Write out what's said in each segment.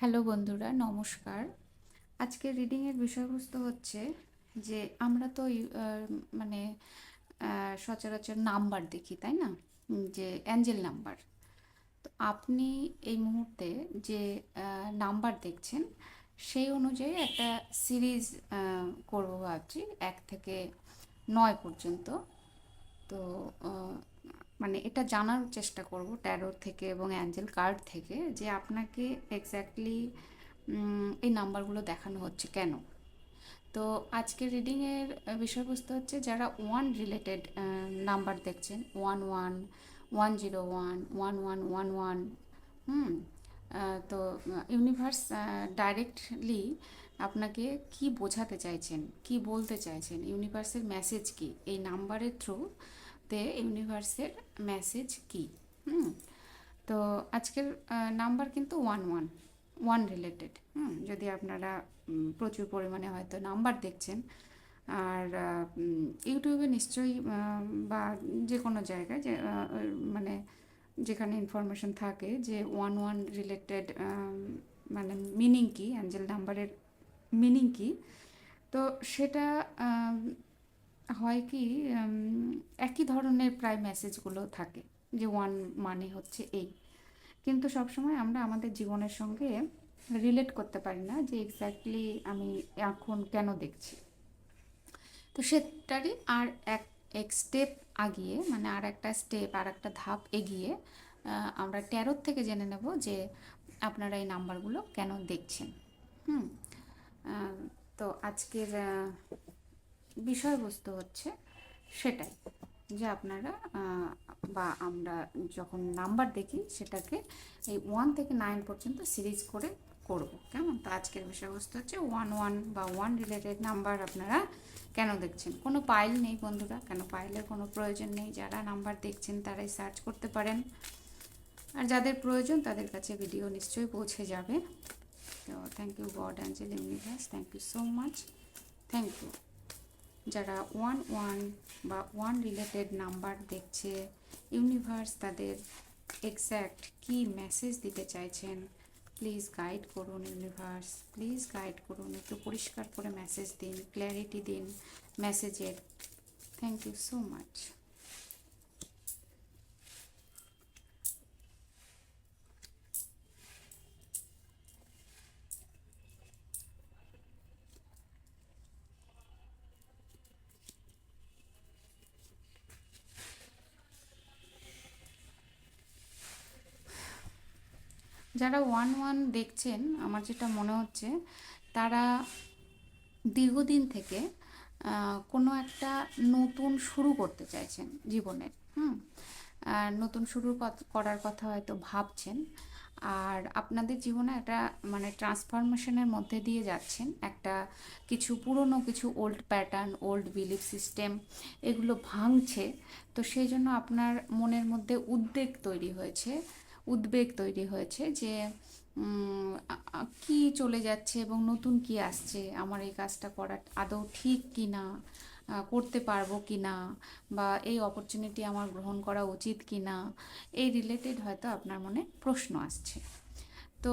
Hello বন্ধুরা, নমস্কার। আজকের রিডিংয়ের বিষয়বস্তু হচ্ছে যে আমরা তো মানে সচরাচর নাম্বার দেখি, তাই না? যে অ্যাঞ্জেল নাম্বার। তো আপনি এই মুহূর্তে যে নাম্বার দেখছেন, সেই অনুযায়ী একটা সিরিজ করব ভাবছি, এক থেকে নয় পর্যন্ত। তো মানে এটা জানার চেষ্টা করব ট্যারো থেকে এবং অ্যাঞ্জেল কার্ড থেকে যে আপনাকে এক্স্যাক্টলি এই নাম্বারগুলো দেখানো হচ্ছে কেন? তো আজকের রিডিংয়ের বিষয়বস্তু হচ্ছে যারা ওয়ান রিলেটেড নাম্বার দেখছেন one one one zero one one one one one hmm তো ইউনিভার্স ডাইরেক্টলি আপনাকে কি বোঝাতে চাইছেন, কি বলতে চাইছেন ইউনিভার্সের মেসেজ কি, এই নাম্বারের থ্রুতে ইউনিভার্সের মেসেজ কি? হুম, তো আজকের নাম্বার কিন্তু one one one related hmm, যদি আপনারা প্রচুর পরিমাণে হয়তো নাম্বার দেখছেন, আর ইউটিউবে নিশ্চয়ই বা যে কোনো জায়গায় যে মানে যেখানে ইনফরমেশন থাকে যে ওয়ান ওয়ান রিলেটেড মানে মিনিং কি অ্যাঞ্জেল নাম্বারের মিনিং কি, তো সেটা হয় কি একই ধরনের প্রায় মেসেজগুলো থাকে যে ওয়ান মানে হচ্ছে এই। কিন্তু সবসময় আমরা আমাদের জীবনের সঙ্গে রিলেট করতে পারি না যে এক্স্যাক্টলি আমি এখন কেন দেখছি। তো সেটারই আর এক এক স্টেপ আগিয়ে মানে আর একটা স্টেপ আর একটা ধাপ এগিয়ে আমরা ট্যারোর থেকে জেনে নেব যে আপনারা এই নাম্বারগুলো কেন দেখছেন। হুম তো আজকের বিষয়বস্তু হচ্ছে সেটাই যে আপনারা বা আমরা যখন নাম্বার দেখি সেটাকে এই ওয়ান থেকে নাইন পর্যন্ত সিরিজ করে করব। কেমন? তো আজকের বিষয়বস্তু হচ্ছে ওয়ান ওয়ান বা ওয়ান রিলেটেড নাম্বার আপনারা কেন দেখছেন? কোনো পাইল নেই বন্ধুরা, কেন পাইলের কোনো প্রয়োজন নেই? যারা নাম্বার দেখছেন তারাই সার্চ করতে পারেন। আর যাদের প্রয়োজন তাদের কাছে ভিডিও নিশ্চয়ই পৌঁছে যাবে। তো thank you God angel universe thank you so much thank you যারা ওয়ান ওয়ান বা ওয়ান রিলেটেড নাম্বার দেখছে ইউনিভার্স তাদের এক্স্যাক্ট কি মেসেজ দিতে চাইছেন প্লিজ গাইড করুন ইউনিভার্স প্লিজ গাইড করুন, একটু পরিষ্কার করে মেসেজ দিন ক্ল্যারিটি দিন মেসেজের থ্যাংক ইউ সো মাচ যারা ওয়ান ওয়ান দেখছেন, আমার যেটা মনে হচ্ছে, তারা দীর্ঘদিন থেকে কোনো একটা নতুন শুরু করতে চাইছেন জীবনের হুম? নতুন শুরু করার কথা হয়তো ভাবছেন, আর আপনাদের জীবনে একটা মানে ট্রান্সফরমেশনের মধ্যে দিয়ে যাচ্ছেন, একটা কিছু পুরনো, কিছু old pattern, old belief system, এগুলো ভাঙছে, তো সেই জন্য আপনার মনের মধ্যে উদ্বেগ তৈরি হয়েছে উদ্বেগ তৈরি হয়েছে যে কি চলে যাচ্ছে এবং নতুন কি আসছে? আমার এই কাজটা করা আদৌ ঠিক কি না করতে পারব কি না বা এই অপরচুনিটি আমার গ্রহণ করা উচিত কি না এই রিলেটেড হয়তো আপনার মনে প্রশ্ন আসছে। তো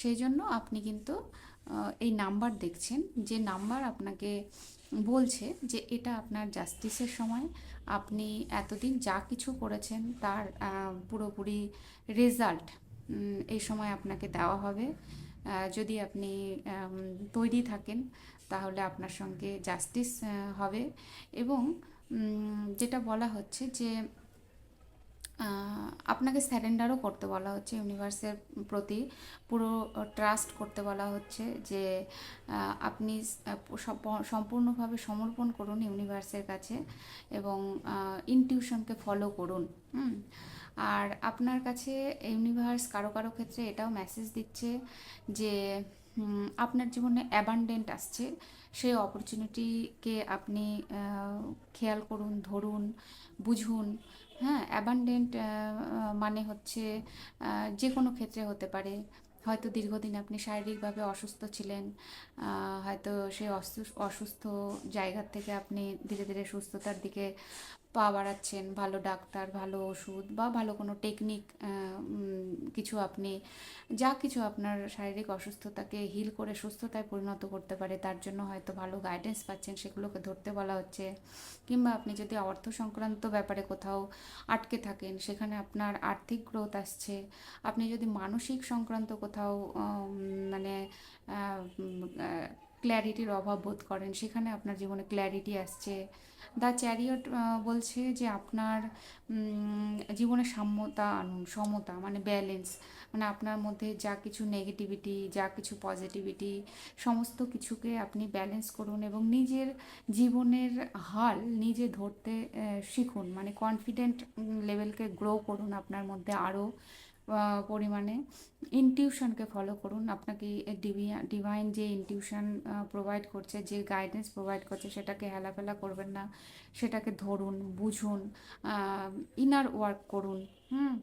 সেই জন্য আপনি কিন্তু এই নাম্বার দেখছেন। যে নাম্বার আপনাকে বলছে যে এটা আপনার জাস্টিসের সময়। আপনি এতদিন যা কিছু করেছেন তার পুরোপুরি রেজাল্ট এই সময় আপনাকে দেওয়া হবে। যদি আপনি তৈরি থাকেন তাহলে আপনার সঙ্গে জাস্টিস হবে। এবং যেটা বলা হচ্ছে যে আপনাকে স্যারেন্ডারও করতে বলা হচ্ছে ইউনিভার্সের প্রতি। পুরো ট্রাস্ট করতে বলা হচ্ছে যে আপনি সম্পূর্ণভাবে সমর্পণ করুন ইউনিভার্সের কাছে এবং ইনটিউশনকে ফলো করুন। আর আপনার কাছে ইউনিভার্স কারও কারও ক্ষেত্রে এটাও মেসেজ দিচ্ছে যে আপনার জীবনে অ্যাবান্ডেন্ট আসছে। সেই অপরচুনিটিকে আপনি খেয়াল করুন, ধরুন, বুঝুন। হ্যাঁ অ্যাবান্ডেন্ট মানে হচ্ছে যে কোনো ক্ষেত্রে হতে পারে। হয়তো দীর্ঘদিন আপনি শারীরিকভাবে অসুস্থ ছিলেন হয়তো সেই অসুস- অসুস্থ জায়গার থেকে আপনি ধীরে ধীরে সুস্থতার দিকে পা বাড়াচ্ছেন, ভালো ডাক্তার, ভালো ওষুধ বা ভালো কোনো টেকনিক কিছু আপনি, যা কিছু আপনার শারীরিক অসুস্থতাকে হিল করে সুস্থতায় পরিণত করতে পারে, তার জন্য হয়তো ভালো গাইডেন্স পাচ্ছেন, সেগুলোকে ধরতে বলা হচ্ছে। কিংবা আপনি যদি অর্থ সংক্রান্ত ব্যাপারে কোথাও আটকে থাকেন, সেখানে আপনার আর্থিক গ্রোথ আসছে, আপনি যদি মানসিক সংক্রান্ত কোথাও মানে ক্ল্যারিটির অভাব বোধ করেন, সেখানে আপনার জীবনে ক্ল্যারিটি আসছে দ্য চ্যারিয়ট বলছে যে আপনার জীবনে সাম্যতা আনুন, সমতা মানে ব্যালেন্স মানে আপনার মধ্যে যা কিছু নেগেটিভিটি যা কিছু পজিটিভিটি সমস্ত কিছুকে আপনি ব্যালেন্স করুন এবং নিজের জীবনের হাল নিজে ধরতে শিখুন মানে কনফিডেন্ট লেভেলকে গ্রো করুন আপনার মধ্যে আরও পরিমাণে ইনটিউশনকে ফলো করুন। আপনাকে ডিভাইন যে ইনটিউশন প্রোভাইড করছে, যে গাইডেন্স প্রোভাইড করছে, সেটাকে হেলাফেলা করবেন না। সেটাকে ধরুন, বুঝুন ইনার ওয়ার্ক করুন, হুম?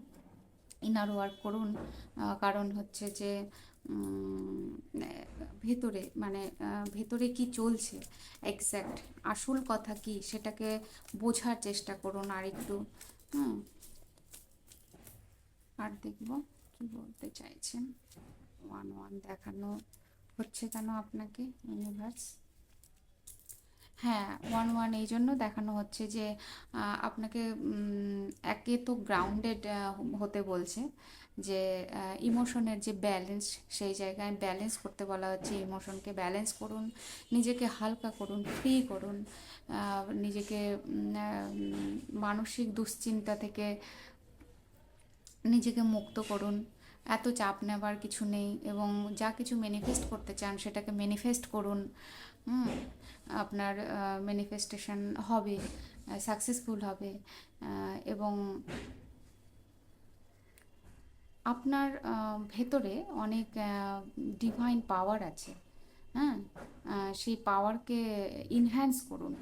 ইনার ওয়ার্ক করুন কারণ হচ্ছে যে ভেতরে মানে ভেতরে কি চলছে? এক্স্যাক্ট আসল কথা কি? সেটাকে বোঝার চেষ্টা করুন আর একটু হুম? আর দেখব কি বলতে চাইছেন ওয়ান ওয়ান দেখানো হচ্ছে কেন আপনাকে ইউনিভার্স হ্যাঁ ওয়ান ওয়ান এই জন্য দেখানো হচ্ছে যে আপনাকে একে তো গ্রাউন্ডেড হতে বলছে যে ইমোশনের যে ব্যালেন্স সেই জায়গায় ব্যালেন্স করতে বলা হচ্ছে। ইমোশনকে ব্যালেন্স করুন, নিজেকে হালকা করুন ফ্রি করুন নিজেকে মানসিক দুশ্চিন্তা থেকে নিজেকে মুক্ত করুন। এত চাপ নেবার কিছু নেই এবং যা কিছু ম্যানিফেস্ট করতে চান সেটাকে ম্যানিফেস্ট করুন। আপনার ম্যানিফেস্টেশন হবে সাকসেসফুল হবে এবং আপনার ভেতরে অনেক ডিভাইন পাওয়ার আছে। হ্যাঁ সেই পাওয়ারকে ইনহ্যান্স করুন।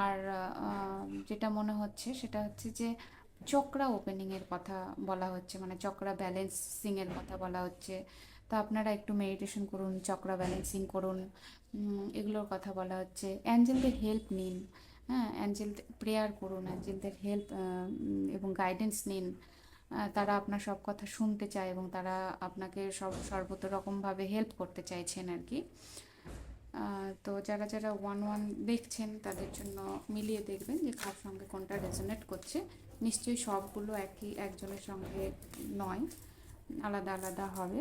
আর যেটা মনে হচ্ছে সেটা হচ্ছে যে চক্রা ওপেনিংয়ের কথা বলা হচ্ছে মানে চক্রা ব্যালেন্সিংয়ের কথা বলা হচ্ছে। তো আপনারা একটু মেডিটেশন করুন, চক্রা ব্যালেন্সিং করুন এগুলোর কথা বলা হচ্ছে। অ্যাঞ্জেলদের হেল্প নিন হ্যাঁ অ্যাঞ্জেল প্রেয়ার করুন, অ্যাঞ্জেলদের হেল্প এবং গাইডেন্স নিন। তারা আপনার সব কথা শুনতে চায় এবং তারা আপনাকে সব সর্বত রকমভাবে হেল্প করতে চাইছেন আর কি তো যারা যারা ওয়ান ওয়ান দেখছেন, তাদের জন্য মিলিয়ে দেখবেন যে কার সঙ্গে কোনটা রেজোনেট করছে। নিশ্চয়ই সবগুলো একই একজনের সঙ্গে নয় আলাদা আলাদা হবে।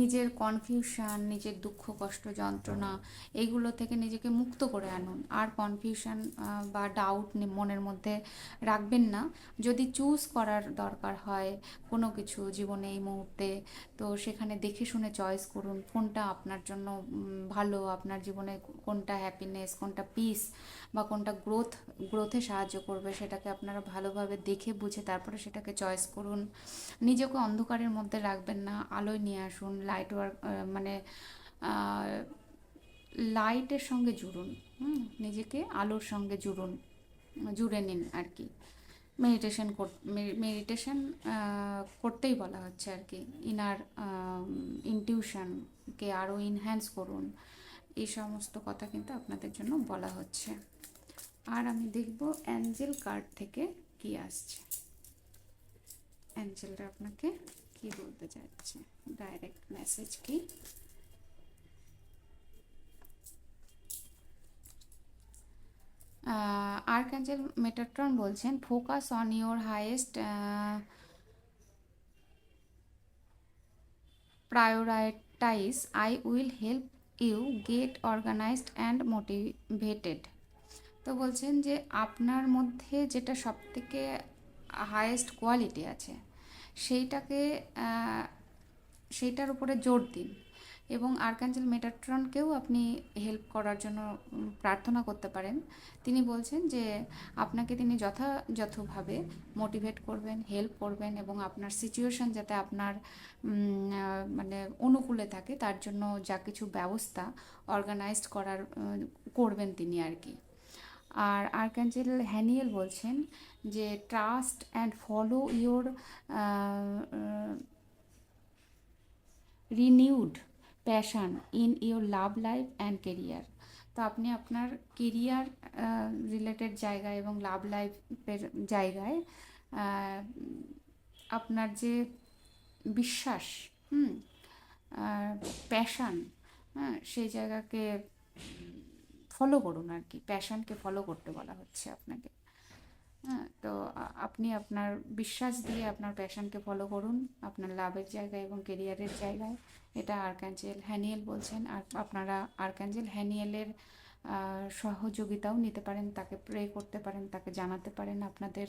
নিজের কনফিউশন নিজের দুঃখ, কষ্ট, যন্ত্রণা এইগুলো থেকে নিজেকে মুক্ত করে আনুন। আর কনফিউশন বা ডাউট মনের মধ্যে রাখবেন না। যদি চুজ করার দরকার হয় কোনো কিছু জীবনে এই মুহূর্তে, তো সেখানে দেখে শুনে চয়েস করুন কোনটা আপনার জন্য ভালো, আপনার জীবনে কোনটা হ্যাপিনেস কোনটা পিস বা কোনটা গ্রোথ গ্রোথে সাহায্য করবে সেটাকে আপনারা ভালোভাবে দেখে বুঝে তারপরে সেটাকে চয়েস করুন। নিজেকে অন্ধকারের মধ্যে রাখবেন না, আলোয় নিয়ে আসুন লাইট ওয়ার্ক মানে লাইটের সঙ্গে জুড়ুন, হুম, নিজেকে আলোর সঙ্গে জুড়ুন, জুড়ে নিন আর কি। মেডিটেশন মেডিটেশন করতেই বলা হচ্ছে আর কি। ইনার ইনটিউশনকে আরও ইনহ্যান্স করুন, এই সমস্ত কথা কিন্তু আপনাদের জন্য বলা হচ্ছে। আর আমি দেখব অ্যাঞ্জেল কার্ড থেকে কি আসছে। অ্যাঞ্জেলরা আপনাকে কি বলতে চাইছে ডাইরেক্ট মেসেজ কি? আর্কাঞ্জেল মেটাট্রন বলছেন focus on your highest prioritize I will help you get organized and motivated তো বলছেন যে, আপনার মধ্যে যেটা সবথেকে হায়েস্ট কোয়ালিটি আছে সেইটাকে সেইটার উপরে জোর দিন। এবং আর্কাঞ্জেল মেটাট্রনকেও আপনি হেল্প করার জন্য প্রার্থনা করতে পারেন। তিনি বলছেন যে, আপনাকে তিনি যথাযথভাবে মোটিভেট করবেন, হেল্প করবেন এবং আপনার সিচুয়েশন যাতে আপনার মানে অনুকূলে থাকে, তার জন্য যা কিছু ব্যবস্থা অর্গানাইজড করার করবেন তিনি আর কি। আর আর্কাঞ্জেল হ্যানিয়েল বলছেন যে trust and follow your renewed passion in your love life and career. তো আপনি আপনার কেরিয়ার রিলেটেড জায়গায় এবং লাভ লাইফের জায়গায় আপনার যে বিশ্বাস, হুম প্যাশান হ্যাঁ সেই জায়গাকে ফলো করুন আর কি প্যাশনকে ফলো করতে বলা হচ্ছে আপনাকে। হ্যাঁ তো আপনি আপনার বিশ্বাস দিয়ে আপনার প্যাশনকে ফলো করুন, আপনার লাভের জায়গায় এবং কেরিয়ারের জায়গায়। এটা আর্কাঞ্জেল হ্যানিয়েল বলছেন। আর আপনারা আর্কাঞ্জেল হ্যানিয়েলের সহযোগিতাও নিতে পারেন, তাকে প্রে করতে পারেন, তাকে জানাতে পারেন আপনাদের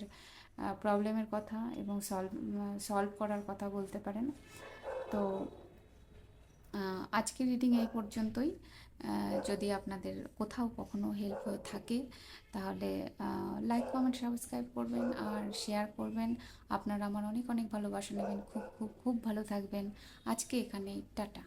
প্রবলেমের কথা এবং সলভ সলভ করার কথা বলতে পারেন। তো আজকের রিডিং এই পর্যন্তই। যদি আপনাদের কোথাও কখনো হেল্প হয়ে থাকে তাহলে লাইক কমেন্ট সাবস্ক্রাইব করবেন আর শেয়ার করবেন। আপনারা আমার অনেক অনেক ভালোবাসা নেবেন। খুব খুব খুব ভালো থাকবেন। আজকে এখানে টাটা।